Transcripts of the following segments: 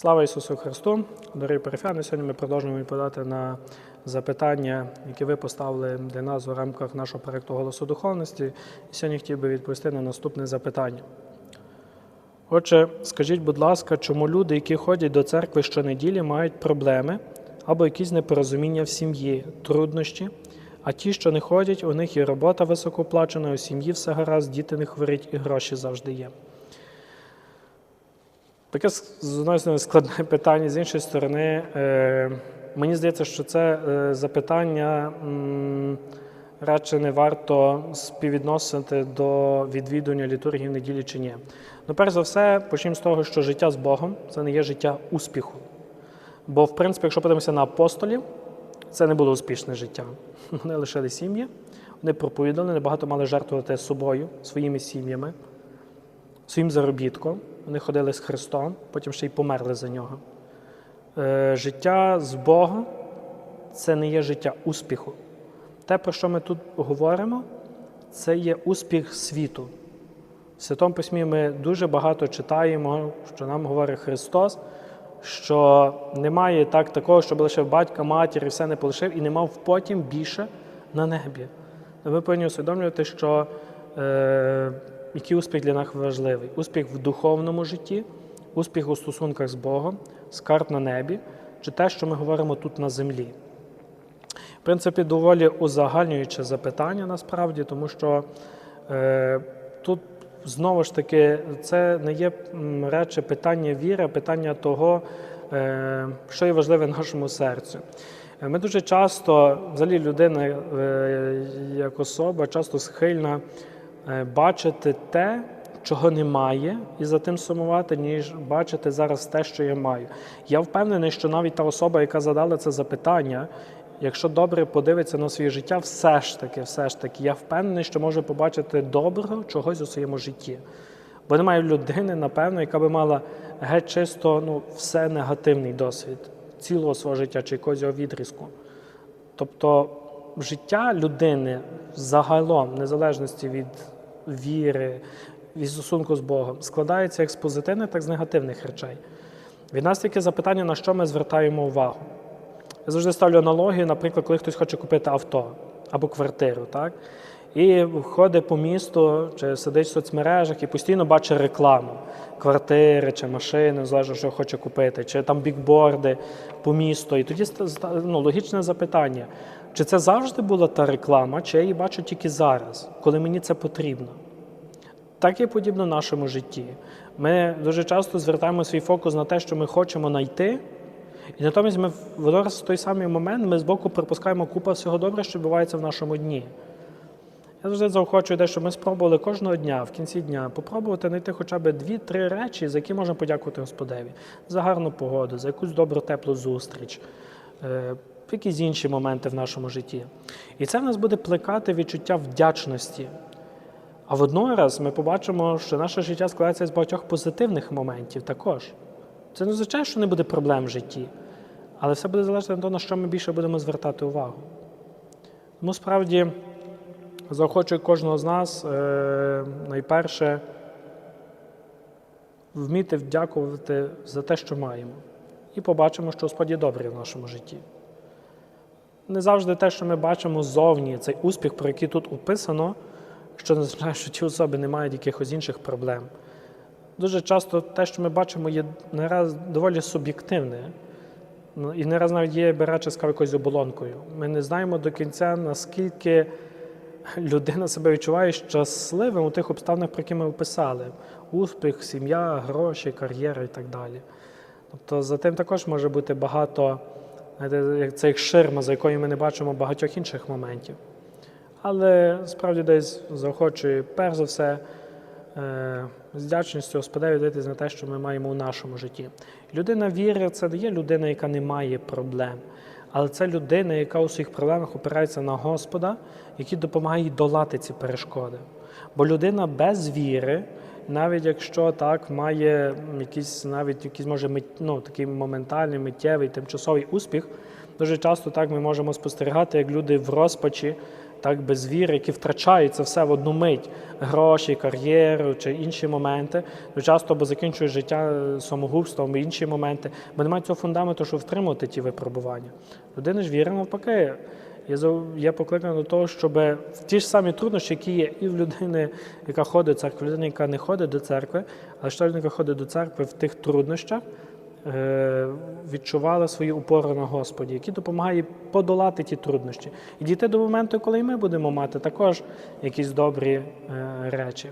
Слава Ісусу Христу! Дорогі парафіяни, сьогодні ми продовжуємо відповідати на запитання, які ви поставили для нас у рамках нашого проєкту Голосу духовності. І сьогодні хотів би відповісти на наступне запитання. Отже, скажіть, будь ласка, чому люди, які ходять до церкви щонеділі, мають проблеми або якісь непорозуміння в сім'ї, труднощі, а ті, що не ходять, у них і робота високоплачена, у сім'ї все гаразд, діти не хворять і гроші завжди є. Таке з одної сторони складне питання, з іншої сторони, е, мені здається, що це е, запитання радше не варто співвідносити до відвідування літургії в неділі чи ні. Ну, перш за все, почнемо з того, що життя з Богом це не є життя успіху. Бо, в принципі, якщо подивимося на апостолів, це не було успішне життя. Вони лишили сім'ї, вони проповідали, небагато мали жертвувати собою, своїми сім'ями, своїм заробітком. Вони ходили з Христом, потім ще й померли за нього. Е, життя з Богом це не є життя успіху. Те, про що ми тут говоримо, це є успіх світу. В Святому Письмі ми дуже багато читаємо, що нам говорить Христос, що немає так такого, щоб лише батька, матір і все не полишив, і не мав потім більше на небі. Ми повинні усвідомлювати, що е, який успіх для нас важливий? Успіх в духовному житті, успіх у стосунках з Богом, скарб на небі, чи те, що ми говоримо тут на землі. В принципі, доволі узагальнююче запитання насправді, тому що е, тут знову ж таки це не є речі питання віри, а питання того, е, що є важливе нашому серцю. Е, Ми дуже часто, взагалі, людина е, як особа, часто схильна бачити те, чого немає, і за тим сумувати, ніж бачити зараз те, що я маю. Я впевнений, що навіть та особа, яка задала це запитання, якщо добре подивиться на своє життя, все ж таки, все ж таки, я впевнений, що може побачити доброго чогось у своєму житті. Бо немає людини, напевно, яка би мала геть чисто ну, все негативний досвід цілого свого життя чи якогось його відрізку. Тобто життя людини загалом, в незалежності від віри, від стосунку з Богом, складається як з позитивних, так і з негативних речей. Від нас тільки запитання, на що ми звертаємо увагу. Я завжди ставлю аналогію, наприклад, коли хтось хоче купити авто або квартиру, так? І ходить по місту чи сидить в соцмережах і постійно бачить рекламу квартири чи машини, залежно, що хоче купити, чи там бікборди по місту. І тоді ну, логічне запитання: чи це завжди була та реклама, чи я її бачу тільки зараз, коли мені це потрібно? Так і подібно нашому житті. Ми дуже часто звертаємо свій фокус на те, що ми хочемо знайти, і натомість ми в той самий момент ми збоку пропускаємо купу всього доброго, що відбувається в нашому дні. Я завжди заохочую те, щоб ми спробували кожного дня, в кінці дня, попробувати знайти хоча б дві-три речі, за які можна подякувати Господеві. За гарну погоду, за якусь добру теплу зустріч, е, якісь інші моменти в нашому житті. І це в нас буде плекати відчуття вдячності. А водночас ми побачимо, що наше життя складається з багатьох позитивних моментів також. Це не означає, що не буде проблем в житті, але все буде залежати від того, на що ми більше будемо звертати увагу. Тому справді заохочую кожного з нас е, найперше вміти вдякувати за те, що маємо. І побачимо, що Господь є добрий в нашому житті. Не завжди те, що ми бачимо ззовні, цей успіх, про який тут описано, що не означає, що ті особи не мають якихось інших проблем. Дуже часто те, що ми бачимо, є не раз доволі суб'єктивне. Ну, і не раз навіть є береча з якоюсь оболонкою. Ми не знаємо до кінця, наскільки людина себе відчуває щасливим у тих обставинах, про які ми описали: успіх, сім'я, гроші, кар'єра і так далі. Тобто за тим також може бути багато, це як ширма, за якою ми не бачимо багатьох інших моментів. Але справді десь заохочую, перш за все, е, з вдячністю Господеві дивитися на те, що ми маємо у нашому житті. Людина віри це не є людина, яка не має проблем, але це людина, яка у своїх проблемах опирається на Господа, який допомагає їй долати ці перешкоди. Бо людина без віри, навіть якщо так має якийсь, навіть якийсь може ну, такий моментальний, миттєвий, тимчасовий успіх, дуже часто так ми можемо спостерігати, як люди в розпачі так без віри, які втрачають це все в одну мить гроші, кар'єру чи інші моменти. то Часто або закінчують життя самогубством, або інші моменти, бо немає цього фундаменту, щоб втримувати ті випробування. Людина ж віри навпаки. Я Я покликаний до того, щоб в ті ж самі труднощі, які є і в людини, яка ходить до церкви, людини, яка не ходить до церкви, але що людина, яка ходить до церкви в тих труднощах, е, відчувала свою упору на Господі, який допомагає подолати ті труднощі і дійти до моменту, коли і ми будемо мати також якісь добрі е, речі.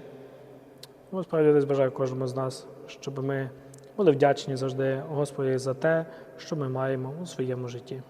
Ну, справді десь бажаю кожному з нас, щоб ми були вдячні завжди Господі за те, що ми маємо у своєму житті.